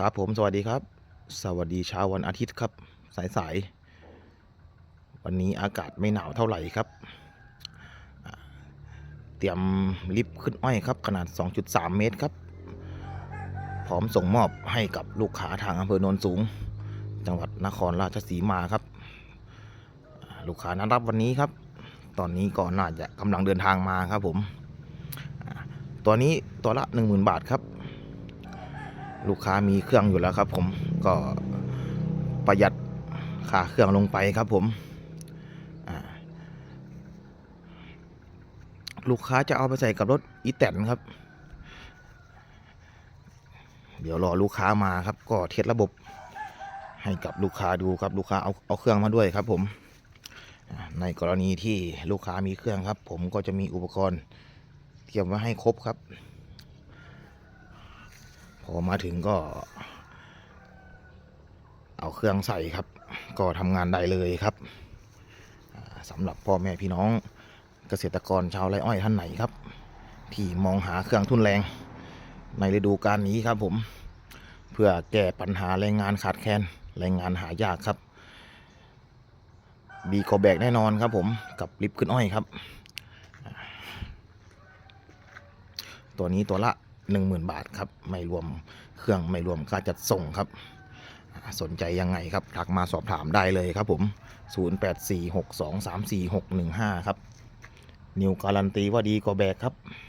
ครับผมสวัสดีครับ สวัสดีเช้าวันอาทิตย์ครับ สายสายวันนี้อากาศไม่หนาวเท่าไหร่ครับ เตรียมลิฟต์ขึ้นอ้อยครับ ขนาด 2.3 เมตรครับ พร้อมส่งมอบให้กับลูกค้าทางอำเภอโนนสูง จังหวัดนครราชสีมาครับ ลูกค้านัดรับวันนี้ครับ ตอนนี้ก็น่าจะกำลังเดินทางมาครับผม ตัวนี้ตัวละ 10,000 บาทครับ ลูกค้ามีเครื่องอยู่แล้วครับ ผมก็ประหยัดค่าเครื่องลงไปครับผมลูกค้าจะเอาไปใส่กับรถอีแตนครับ เดี๋ยวรอลูกค้ามาครับ ก็เทสระบบ ให้กับลูกค้าดูครับลูกค้าเอาเอาเครื่องมาด้วยครับ ผม ในกรณีที่ลูกค้ามีเครื่องครับ ผมก็จะมีอุปกรณ์เตรียมไว้ให้ครบครับ พอมาถึงก็ เอาเครื่องใส่ครับ ก็ทำงานได้เลยครับสำหรับพ่อแม่พี่น้องเกษตรกรชาวไร่อ้อยท่านไหนครับ ที่มองหาเครื่องทุนแรง ในฤดูกาลนี้ครับผม เพื่อแก้ปัญหาแรงงานขาดแคลนแรงงานหายากครับ ดีกว่าแบกแน่นอนครับผมกับลิฟต์ขึ้นอ้อยครับ ตัวนี้ตัวละ 10,000 บาทครับ ไม่รวมเครื่องไม่รวมค่าจัดส่งครับ สนใจยังไงครับทักมาสอบถามได้เลยครับผม 0846234615 ครับ นิวการันตีว่าดีกว่าแบกครับ